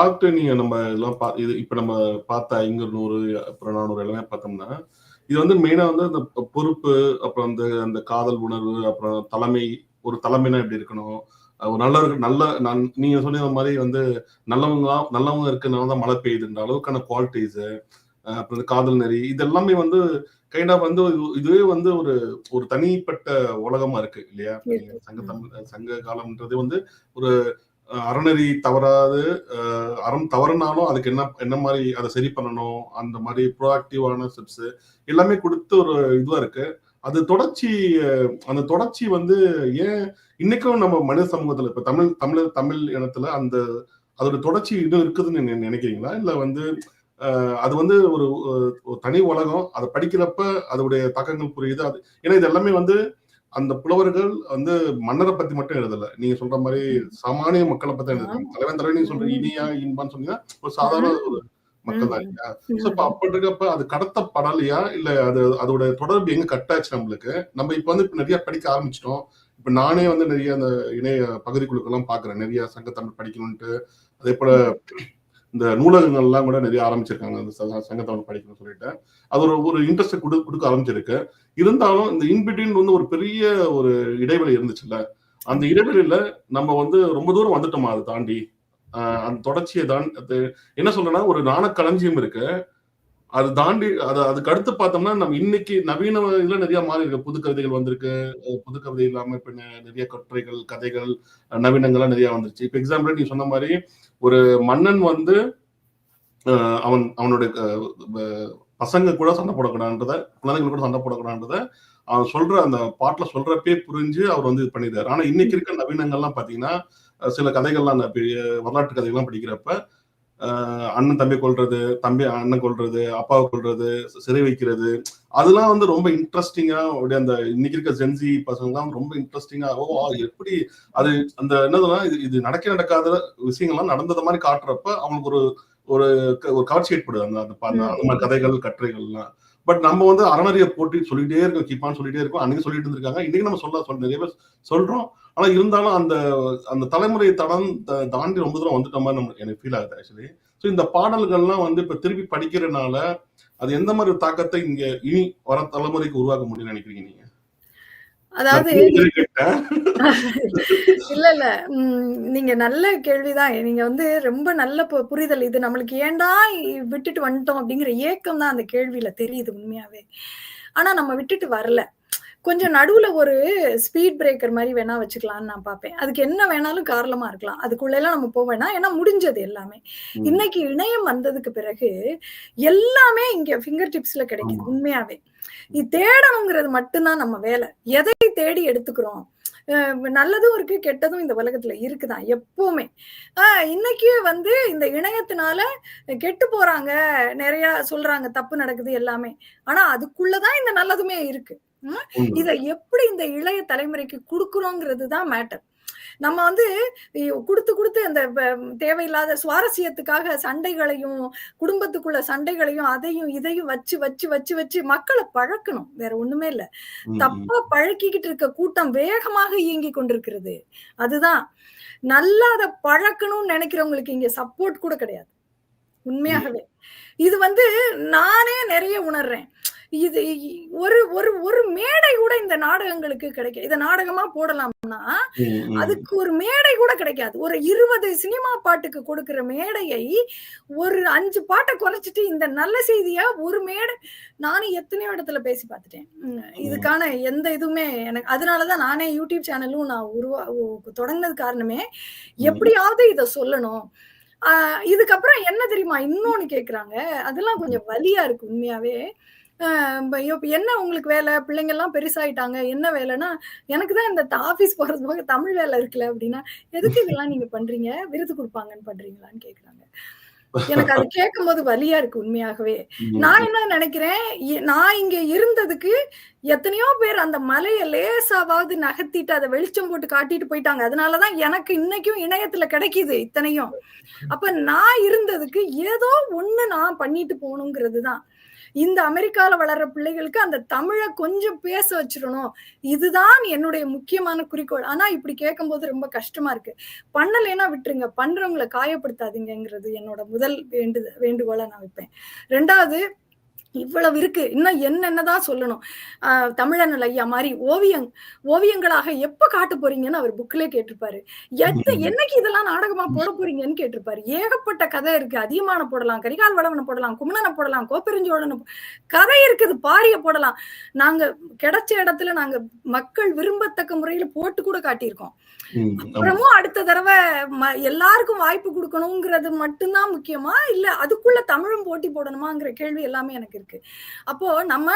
பார்த்து நீங்க நம்ம இதெல்லாம் பா இது இப்ப நம்ம பார்த்த ஐநூறு நூறு அப்புறம் நானூறு எல்லாமே பார்த்தோம்னா இது வந்து மெயினா வந்து அந்த பொறுப்பு அப்புறம் அந்த அந்த காதல் உணர்வு அப்புறம் தலைமை ஒரு தலைமைனா எப்படி இருக்கணும்? ஒரு நல்ல நல்ல நான் நீங்க சொன்ன மாதிரி வந்து நல்லவங்க நல்லவங்க இருக்கிறனால தான் மழை பெய்யுதுன்ற அளவுக்கான குவாலிட்டிஸ் அப்புறம் இந்த காதல் நெறி இது எல்லாமே வந்து கைண்ட் ஆஃப் வந்து இது- இதுவே வந்து ஒரு ஒரு தனிப்பட்ட உலகமா இருக்கு இல்லையா? சங்க தமிழ் சங்க காலம்ன்றது வந்து ஒரு அறநெறி தவறாது அறம் தவறுனாலும் அதுக்கு என்ன என்ன மாதிரி அதை சரி பண்ணணும் அந்த மாதிரி ப்ரோஆக்டிவான ஸ்டெப்ஸ் எல்லாமே கொடுத்து ஒரு இதுவா இருக்கு. அது தொடர்ச்சி அந்த தொடர்ச்சி வந்து ஏன் இன்னைக்கும் நம்ம மனித சமூகத்துல இப்ப தமிழ் தமிழ் தமிழ் இனத்துல அந்த அதோட தொடர்ச்சி இன்னும் இருக்குதுன்னு நினைக்கிறீங்களா? இல்ல வந்து அது வந்து ஒரு ஒரு- ஒரு தனி உலகம் அதை படிக்கிறப்ப அதோடைய தாக்கங்கள் புரியுது? அது ஏன்னா இது எல்லாமே வந்து அந்த புலவர்கள் வந்து மன்னரை பத்தி மட்டும் எழுதல. நீங்க சொல்ற மாதிரி சாமானிய மக்களை பத்தி எழுதுறாங்க. தலைவன் தலைவன் நீங்க சொல்ற இனியா இன்பான்னு சொன்னீங்கன்னா ஒரு சாதாரண ஒரு மக்கள் தான் இல்லையா? சோ இப்ப அப்படி இருக்கப்ப அது கடத்தப்படலையா? இல்ல அது அதோட தொடர்பு எங்க கட்டாச்சு நம்மளுக்கு? நம்ம இப்ப வந்து இப்ப நிறைய படிக்க ஆரம்பிச்சிட்டோம். இப்ப நானே வந்து நிறைய அந்த இணைய பகுதிக்குழுக்கெல்லாம் பாக்குறேன் நிறைய சங்கத்தமிழ் படிக்கணும்ட்டு அதே போல இந்த நூலகங்கள் எல்லாம் கூட நிறைய ஆரம்பிச்சிருக்காங்க. அந்த சங்கத்தவன் சங்கத்தமிழ் படிக்கணும்னு சொல்லிட்டு. அது ஒரு ஒரு இன்ட்ரெஸ்ட் கொடு கொடுக்க ஆரம்பிச்சிருக்கு. இருந்தாலும் இந்த இன்பிட்வீன் வந்து ஒரு பெரிய ஒரு இடைவெளி இருந்துச்சுல்ல. அந்த இடைவெளியில நம்ம வந்து ரொம்ப தூரம் வந்துட்டோமா அதை தாண்டி. ஆஹ் அந்த தொடர்ச்சியை தான் அது என்ன சொல்றேன்னா ஒரு நாணக்களஞ்சியம் இருக்கு. அது தாண்டி அது அதுக்கு அடுத்து பார்த்தோம்னா நம்ம இன்னைக்கு நவீன இதுல நிறைய மாறி இருக்கு. புது கவிதைகள் வந்திருக்கு. புது கவிதை இல்லாம இப்ப நிறைய கட்டுரைகள் கதைகள் நவீனங்கள்லாம் நிறைய வந்துருச்சு. இப்ப எக்ஸாம்பிள் நீ சொன்ன மாதிரி ஒரு மன்னன் வந்து அவன் அவனுடைய பசங்க கூட சண்டை போடக்கூடாதுன்றத குழந்தைகள் கூட சண்டை போடக்கூடாதுன்றத அவன் சொல்ற அந்த பாட்டுல சொல்றப்பே புரிஞ்சு அவர் வந்து இது பண்ணிடுறாரு ஆனா இன்னைக்கு இருக்க நவீனங்கள்லாம் பாத்தீங்கன்னா சில கதைகள்லாம் அந்த பெரிய வரலாற்று கதைகள்லாம் படிக்கிறப்ப அண்ணன் தம்பி கொல்றது தம்பி அண்ணன் கொல்றது அப்பாவை கொல்றது சிறை வைக்கிறது. அதெல்லாம் வந்து ரொம்ப இன்ட்ரெஸ்டிங்கா அப்படியே அந்த இன்னைக்கு இருக்க ஜென்சி பசங்கலாம் ரொம்ப இன்ட்ரெஸ்டிங்கா ஓ எப்படி அது அந்த என்னதுன்னா இது இது நடக்க நடக்காத விஷயங்கள்லாம் நடந்தது மாதிரி காட்டுறப்ப அவங்களுக்கு ஒரு ஒரு க- ஒரு காட்சி ஏற்படுது. அந்த அந்த ப- அந்த அந்த மாதிரி கதைகள் கட்டுரைகள்லாம். பட் நம்ம வந்து அறநறிய போட்டி சொல்லிட்டே இருக்கோம். கிப்பான்னு சொல்லிட்டே இருக்கோம். அன்னைக்கு சொல்லிட்டு இருந்திருக்காங்க. இன்னைக்கு நம்ம சொல்ல சொல்ல நிறைய பேர் சொல்றோம். ஆனா இருந்தாலும் அந்த அந்த தலைமுறையை தடம் த- தாண்டி ரொம்ப தூரம் வந்துட்ட மாதிரி நம்ம எனக்கு ஃபீல் ஆகுது ஆக்சுவலி ஸோ இந்த பாடல்கள்லாம் வந்து இப்ப திருப்பி படிக்கிறனால அது எந்த மாதிரி தாக்கத்தை இங்க இனி வர தலைமுறைக்கு உருவாக்க முடியும்னு நினைக்கிறீங்க நீங்க? அதாவது. இல்ல இல்ல. உம் நீங்க நல்ல கேள்விதான். நீங்க வந்து ரொம்ப நல்ல புரிதல். இது நம்மளுக்கு ஏன்டா இ- விட்டுட்டு வந்துட்டோம் அப்படிங்கிற ஏக்கம் தான் அந்த கேள்வியில தெரியுது உண்மையாவே. ஆனா நம்ம விட்டுட்டு வரல. கொஞ்சம் நடுவுல ஒரு ஸ்பீட் பிரேக்கர் மாதிரி வேணா வச்சுக்கலாம்னு நான் பார்ப்பேன். அதுக்கு என்ன வேணாலும் காரணமா இருக்கலாம். அதுக்குள்ள எல்லாம் நம்ம வேணாம். ஏன்னா முடிஞ்சது எல்லாமே. இன்னைக்கு இணையம் வந்ததுக்கு பிறகு எல்லாமே இங்க ஃபிங்கர் டிப்ஸ்ல கிடைக்குது. உண்மையாவே. தேடணுங்கிறது மட்டும்தான் நம்ம வேலை. எதை தேடி எடுத்துக்கிறோம். நல்லதும் இருக்கு கெட்டதும் இந்த உலகத்துல இருக்குதான் எப்பவுமே. ஆஹ் இன்னைக்கு வந்து இந்த இணையத்தினால கெட்டு போறாங்க நிறைய சொல்றாங்க தப்பு நடக்குது எல்லாமே. ஆனா அதுக்குள்ளதான் இந்த நல்லதுமே இருக்கு. இத எப்படி இந்த இளைய தலைமுறைக்கு கொடுக்குறோங்கிறது தான் மேட்டர் நம்ம வந்து கொடுத்து கொடுத்து அந்த தேவையில்லாத சுவாரஸ்யத்துக்காக சண்டைகளையும் குடும்பத்துக்குள்ள சண்டைகளையும் அதையும் இதையும் வச்சு வச்சு வச்சு வச்சு மக்களை பழக்கணும். வேற ஒண்ணுமே இல்ல. தப்பா பழக்கிக்கிட்டு இருக்க கூட்டம் வேகமாக இயங்கி கொண்டிருக்கிறது. அதுதான். நல்லா அதை பழக்கணும்னு நினைக்கிறவங்களுக்கு இங்க சப்போர்ட் கூட கிடையாது. உண்மையாகவே. இது வந்து நானே நிறைய உணர்றேன். இது ஒரு ஒரு ஒரு மேடை கூட இந்த நாடகங்களுக்கு கிடைக்கும் இதை நாடகமா போடலாம்னா. அதுக்கு ஒரு மேடை கூட கிடைக்காது. ஒரு இருபது சினிமா பாட்டுக்கு கொடுக்கிற மேடையை ஒரு அஞ்சு பாட்டை குறைச்சிட்டு இந்த நல்ல செய்தியா ஒரு மேடை நானும் எத்தனையோ இடத்துல பேசி பார்த்துட்டேன். இதுக்கான எந்த இதுவுமே எனக்கு அதனாலதான் நானே யூடியூப் சேனலும் நான் உருவா தொடங்கினது காரணமே எப்படியாவது இத சொல்லணும். ஆஹ் இதுக்கப்புறம் என்ன தெரியுமா இன்னொன்னு கேக்குறாங்க. அதெல்லாம் கொஞ்சம் வலியா இருக்கு உண்மையாவே. என்ன உங்களுக்கு வேலை? பிள்ளைங்க எல்லாம் பெருசாயிட்டாங்க. என்ன வேலைன்னா எனக்கு தான் இந்த ஆபீஸ் போறது போக தமிழ் வேலை இருக்குல்ல அப்படின்னா எதுக்கு இதெல்லாம் நீங்க பண்றீங்க? விருது கொடுப்பாங்கன்னு பண்றீங்களான்னு கேக்குறாங்க. எனக்கு அது கேட்கும் போது வலியா இருக்கு உண்மையாகவே. நான் என்ன நினைக்கிறேன் நான் இங்க இருந்ததுக்கு எத்தனையோ பேர் அந்த மலையை லேசாவது நகர்த்திட்டு அதை வெளிச்சம் போட்டு காட்டிட்டு போயிட்டாங்க. அதனாலதான் எனக்கு இன்னைக்கும் இணையத்துல கிடைக்குது இத்தனையும். அப்ப நான் இருந்ததுக்கு ஏதோ ஒண்ணு நான் பண்ணிட்டு போகணுங்கிறது தான். இந்த அமெரிக்கால வளர்ற பிள்ளைகளுக்கு அந்த தமிழை கொஞ்சம் பேச வச்சிடணும். இதுதான் என்னுடைய முக்கியமான குறிக்கோள். ஆனா இப்படி கேட்கும்போது ரொம்ப கஷ்டமா இருக்கு. பண்ணலைன்னா விட்டுருங்க. பண்றவங்களை காயப்படுத்தாதீங்கங்கிறது என்னோட முதல் வேண்டு வேண்டுகோளா நான் வைப்பேன். ரெண்டாவது இவ்வளவு இருக்கு. இன்னும் என்னென்னதான் சொல்லணும். ஆஹ் தமிழன் ஐயா மாதிரி ஓவியம் ஓவியங்களாக எப்ப காட்ட போறீங்கன்னு அவர் புக்ல கேட்டிருப்பாரு. எத்த என்னைக்கு இதெல்லாம் நாடகமா போட போறீங்கன்னு கேட்டிருப்பாரு. ஏகப்பட்ட கதை இருக்கு. அதிகமான போடலாம் கரிகால் வளவனை போடலாம் குமணனை போடலாம் கோப்பெருஞ்சோழனை கதை இருக்குது. பாரிய போடலாம். நாங்க கிடைச்ச இடத்துல நாங்க மக்கள் விரும்பத்தக்க முறையில போட்டு கூட காட்டியிருக்கோம். அப்புறமும் அடுத்த தடவை எல்லாருக்கும் வாய்ப்பு கொடுக்கணுங்கிறது மட்டும்தான் முக்கியமா? இல்ல அதுக்குள்ள தமிழும் போட்டி போடணுமாங்கிற கேள்வி எல்லாமே எனக்கு இருக்கு. அப்போ நம்ம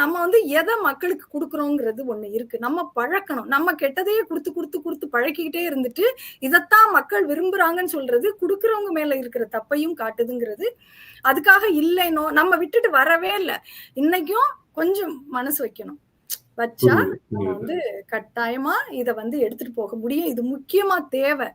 நம்ம வந்து எதை மக்களுக்கு கொடுக்குறோங்கிறது ஒண்ணு இருக்கு. நம்ம பழக்கணும். நம்ம கெட்டதையே கொடுத்து கொடுத்து கொடுத்து பழக்கிக்கிட்டே இருந்துட்டு இதைத்தான் மக்கள் விரும்புறாங்கன்னு சொல்றது கொடுக்குறவங்க மேல இருக்கிற தப்பையும் காட்டுதுங்கிறது அதுக்காக இல்லைனோ நம்ம விட்டுட்டு வரவே இல்லை. இன்னைக்கும் கொஞ்சம் மனசு வைக்கணும். வச்சா நம்ம. வந்து கட்டாயமா இத வந்து எடுத்துட்டு போக முடியும். இது முக்கியமா தேவை.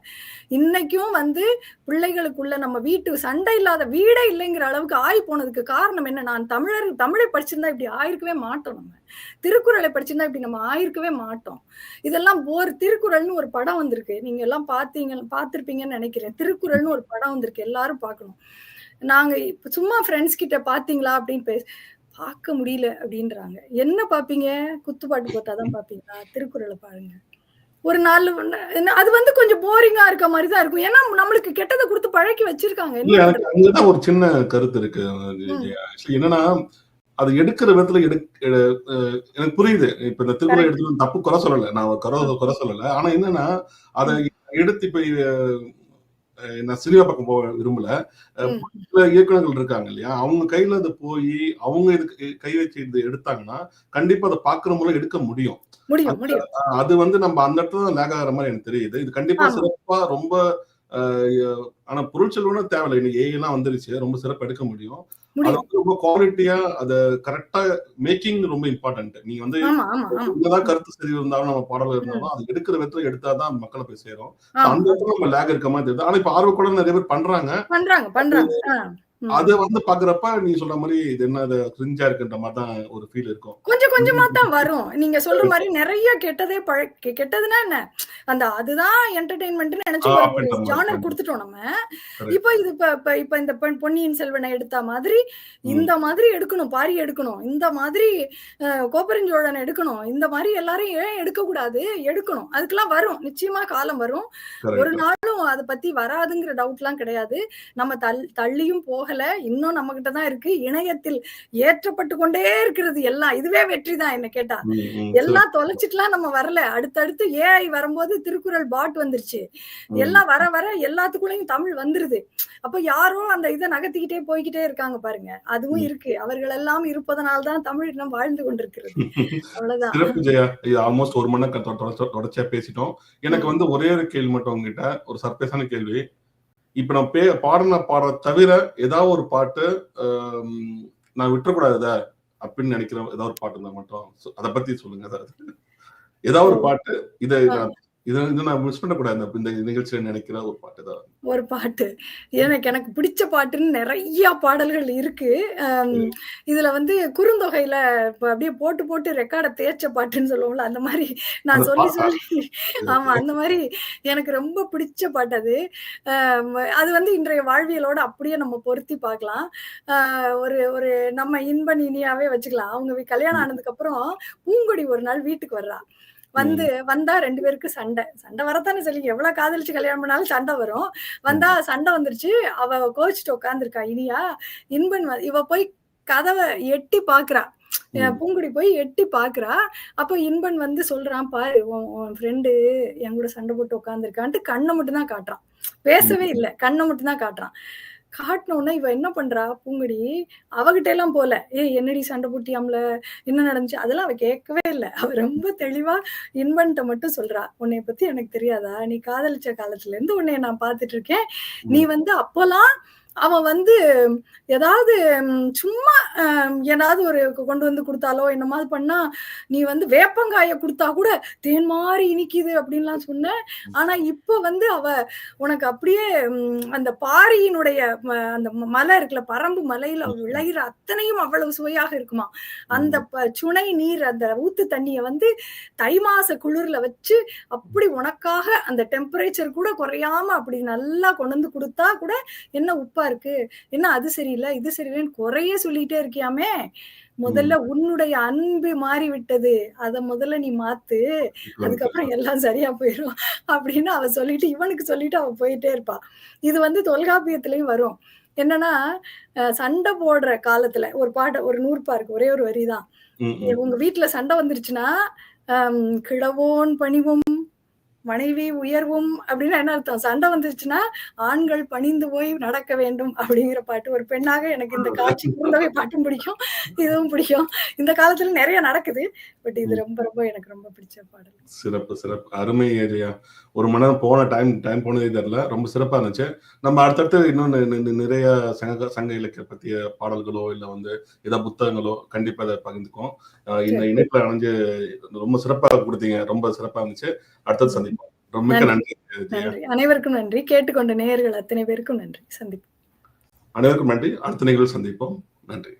இன்னைக்கும் வந்து பிள்ளைகளுக்குள்ள நம்ம வீட்டு சண்டை இல்லாத வீடே இல்லைங்கிற அளவுக்கு ஆகி போனதுக்கு காரணம் என்ன? நான் தமிழர் தமிழை படிச்சிருந்தா இப்படி ஆயிருக்கவே மாட்டோம் நம்ம. திருக்குறளை படிச்சிருந்தா இப்படி நம்ம ஆயிருக்கவே மாட்டோம். இதெல்லாம் ஒரு திருக்குறள்னு ஒரு படம் வந்திருக்கு. நீங்க எல்லாம் பாத்தீங்க பார்த்திருப்பீங்கன்னு நினைக்கிறேன். திருக்குறள்னு ஒரு படம் வந்திருக்கு. எல்லாரும் பார்க்கணும். நாங்க இப்ப சும்மா ஃப்ரெண்ட்ஸ் கிட்ட பாத்தீங்களா அப்படின்னு பேச பார்க்க முடியல அப்படின்றாங்க. என்ன பாப்பீங்க குத்துப்பாட்டு போட்டாதான் பாப்பீங்களா திருக்குறளை பாருங்க. ஒரு நாள் அது வந்து கொஞ்சம் போரிங்கா இருக்க மாதிரி தான் இருக்கும். ஏன்னா நம்மளுக்கு கெட்டதை கொடுத்து பழக்கி வச்சிருக்காங்க. அங்கதான் ஒரு சின்ன கருத்து இருக்கு. என்னன்னா அது எடுக்கிற விதத்துல எடு எனக்கு புரியுது. இப்ப இந்த திருக்குறள். எடுத்து தப்பு குறை சொல்லல. நான் குறை குறை சொல்லல. ஆனா என்னன்னா அதை எடுத்து இப்ப நான் சினிமா பக்கம் போக விரும்பல. சில இயக்குனர்கள் இருக்காங்க இல்லையா? அவங்க கையில அது போய் அவங்க இதுக்கு கை வச்சு இது எடுத்தாங்கன்னா கண்டிப்பா அதை பாக்குற மூலம் எடுக்க முடியும். அது வந்து நம்ம அந்த இடத்துல லேக் ஆகிற மாதிரி எனக்கு தெரியுது. இது கண்டிப்பா. சிறப்பா ரொம்ப ஆனா பொருட்செல்வனும் தேவையில்லை. இன்னைக்கு ஏஐ எல்லாம் வந்துருச்சு. ரொம்ப சிறப்பா எடுக்க முடியும். ரொம்ப குவாலிட்டியா அத கரெக்டா மேக்கிங் ரொம்ப இம்பார்ட்டன்ட் நீங்க வந்து என்னதான் கருத்து சரி இருந்தாலும் நம்ம பாடல் இருந்தாலும் அது எடுக்கிற விதத்துல எடுத்தாதான் மக்களை போய் சேரும். அந்த இடத்துல நம்ம லேக் இருக்க மாதிரி தெரியுது. ஆனா இப்ப ஆர்வக்கூட நிறைய பேர் பண்றாங்க. பண்றாங்க பண்றாங்க. அதை வந்து பாக்குறப்ப நீ சொல்ற மாதிரி இது என்ன கிரிஞ்சா இருக்குன்ற மாதிரி தான் ஒரு ஃபீல் இருக்கும். கொஞ்சம் கொஞ்சமா தான் வரும். நீங்க சொல்ற மாதிரி நிறைய கெட்டதே பழ கெட்டதுன்னா என்ன? அந்த அதுதான் என்டர்டைன்மெண்ட்னு நினைச்சு. ஜானர் கொடுத்துட்டோம் நம்ம. இப்போ இது இப்ப இப்ப இந்த பொன்- பொன்னியின் செல்வனை எடுத்த மாதிரி இந்த மாதிரி எடுக்கணும் பாரி எடுக்கணும். இந்த மாதிரி கோப்பெருஞ்சோழனை எடுக்கணும். இந்த மாதிரி எல்லாரும் ஏன் எடுக்க கூடாது எடுக்கணும். அதுக்கெல்லாம் வரும். நிச்சயமா காலம் வரும். ஒரு கரெக்ட் நாளும் அதை பத்தி வராதுங்கிற டவுட்லாம் கிடையாது. நம்ம தள் தள்ளியும் போகல. இன்னும் நம்ம கிட்ட தான் இருக்கு. இணையத்தில் ஏற்றப்பட்டு கொண்டே இருக்கிறது எல்லாம் இதுவே வெற்றி தான் என்ன கேட்டா. எல்லாம் தொலைச்சிட்டுலாம் நம்ம வரல. அடுத்தடுத்து ஏஐ வரும்போது திருக்குறள் பாட் வந்துருச்சு. எல்லாம் வர வர எல்லாத்துக்குள்ளயும் தமிழ் வந்துருது. அப்ப யாரோ அந்த இதை நகர்த்திக்கிட்டே போய்கிட்டே இருக்காங்க பாருங்க. அதுவும். இருக்கு. அவர்கள் எல்லாம் இருப்பதனால தான் தமிழ் இன்னும் வாழ்ந்து கொண்டிருக்கிறது. அவ்வளவுதான். சிறப்பு ஜெயா. இது ஆல்மோஸ்ட் ஒரு மணி நேரம் தொடர்ச்சியா பேசிட்டோம். எனக்கு. வந்து ஒரே ஒரு கேள்வி மட்டும் உங்ககிட்ட. ஒரு சர்ப்ரைஸான கேள்வி. இப்ப நான் பே பாடின பாடுற தவிர ஏதாவது ஒரு பாட்டு நான் விட்டுறக்கூடாது அப்படின்னு நினைக்கிற ஏதாவது ஒரு பாட்டு இருந்தா மட்டும். அதை பத்தி சொல்லுங்க. ஏதாவது ஒரு பாட்டு இதை இதை இதை நான் மிஸ் பண்ணக்கூடாது. இந்த- நிகழ்ச்சியில நினைக்கிற ஒரு பாட்டு ஏதாவது ஒரு பாட்டு. எனக்கு எனக்கு பிடிச்ச பாட்டுன்னு நிறைய பாடல்கள் இருக்கு. இதுல வந்து குறுந்தொகையில அப்படியே போட்டு போட்டு ரெக்கார்டை தேய்ச்ச பாட்டுன்னு சொல்லுவோம்ல அந்த மாதிரி நான் சொல்லி? சொல்லி ஆமா அந்த மாதிரி எனக்கு ரொம்ப பிடிச்ச பாட்டு அது. அது வந்து இன்றைய வாழ்வியலோட அப்படியே நம்ம பொருத்தி பார்க்கலாம். ஆஹ் ஒரு ஒரு நம்ம இன்ப இனியாவே வச்சுக்கலாம். அவங்க கல்யாணம் ஆனதுக்கு அப்புறம் பூங்கொடி ஒரு நாள் வீட்டுக்கு வர்றா. வந்து வந்தா ரெண்டு பேருக்கு சண்டை. சண்டை வரத்தானே சொல்லி எவ்வளவு காதலிச்சு கல்யாணம் பண்ணாலும் சண்டை வரும். வந்தா சண்டை வந்துருச்சு. அவ கோச்சிட்டு உட்காந்துருக்கா இனியா? இன்பன் இவ போய் கதவை எட்டி பாக்குறா. பூங்குடி போய் எட்டி பாக்குறா. அப்ப இன்பன் வந்து சொல்றான் பாரு உன் ஃப்ரெண்டு என் கூட சண்டை போட்டு உட்காந்துருக்கான்ட்டு கண்ணை மட்டும் தான் காட்டுறான். பேசவே. இல்லை. கண்ணை மட்டும் தான் காட்டுறான். காட்டின உடனே இவ என்ன பண்றா? பூங்குடி அவகிட்ட எல்லாம் போல. ஏய் என்னடி சண்டை போட்டியாம்ல? என்ன நடந்துச்சு? அதெல்லாம் அவ கேட்கவே இல்லை. அவ ரொம்ப தெளிவா இன்பன்ட்ட மட்டும் சொல்றா. உன்னைய பத்தி எனக்கு தெரியாதா? நீ காதலிச்ச காலத்துல இருந்து உன்னைய நான் பார்த்துட்டு இருக்கேன். நீ வந்து அப்போலாம் அவன் வந்து ஏதாவது சும்மா ஏதாவது ஒரு கொண்டு வந்து கொடுத்தாலோ என்னமாவது பண்ணா நீ வந்து வேப்பங்காய கொடுத்தா கூட தேன் மாதிரி இனிக்குது அப்படின்லாம் சொன்ன. ஆனா இப்ப வந்து அவ உனக்கு அப்படியே அந்த பாரியினுடைய அந்த மலை இருக்குல்ல பரம்பு மலையில விளையிற அத்தனையும் அவ்வளவு சுவையாக இருக்குமா. அந்த சுனை நீர் அந்த ஊத்து தண்ணிய வந்து தை மாச குளிர்ல வச்சு அப்படி உனக்காக அந்த டெம்பரேச்சர் கூட குறையாம அப்படி நல்லா கொண்டு வந்து கொடுத்தா கூட என்ன உப்பா இருக்கு. என்ன அது சரியில்லை இது சரியில்லைன்னு குறைய சொல்லிட்டே இருக்கியாமே? முதல்ல உன்னுடைய அன்பு மாறி விட்டது அத முதல்ல நீ மாத்து. அதுக்கப்புறம் எல்லாம் சரியா போயிடும் அப்படின்னு அவ சொல்லிட்டு இவனுக்கு சொல்லிட்டு அவ போயிட்டே இருப்பா. இது வந்து தொல்காப்பியத்திலயும் வரும். என்னன்னா சண்டை போடுற காலத்துல ஒரு பாட்டு ஒரு நூற்பா இருக்கு ஒரே ஒரு வரிதான். உங்க வீட்டுல சண்டை வந்துருச்சுன்னா கிழவோன் பணிவும் மனைவி உயர்வும் அப்படின்னு என்ன அர்த்தம்? சண்டை வந்துருச்சுன்னா ஆண்கள் பணிந்து போய் நடக்க வேண்டும் அப்படிங்கிற பாட்டு. ஒரு பெண்ணாக எனக்கு இந்த காட்சி கூடவே பாட்டும் பிடிக்கும் இதுவும் பிடிக்கும். இந்த காலத்துல நிறைய நடக்குது. பட் இது ரொம்ப ரொம்ப எனக்கு ரொம்ப பிடிச்ச பாடல். சிறப்பு சிறப்பு. அருமை ஏரியா. ஒரு மணி நேரம் போன டைம் டைம் போனதே தெரியல. ரொம்ப சிறப்பா இருந்துச்சு. நம்ம அடுத்தடுத்து இன்னும் நிறைய சங்க சங்க இலக்கிய பத்திய பாடல்களோ இல்ல வந்து ஏதாவது புத்தகங்களோ கண்டிப்பா அதை பகிர்ந்துக்குவோம். அஹ் இந்த இணைப்புல அணைஞ்சு ரொம்ப சிறப்பா கொடுத்தீங்க. ரொம்ப சிறப்பா இருந்துச்சு. அடுத்தது சந்திப்போம். ரொம்ப. நன்றி. அனைவருக்கும் நன்றி. கேட்டுக்கொண்ட நேயர்கள் அத்தனை பேருக்கும் நன்றி. சந்திப்போம். அனைவருக்கும் நன்றி. அடுத்த நிகழ்வு சந்திப்போம். நன்றி.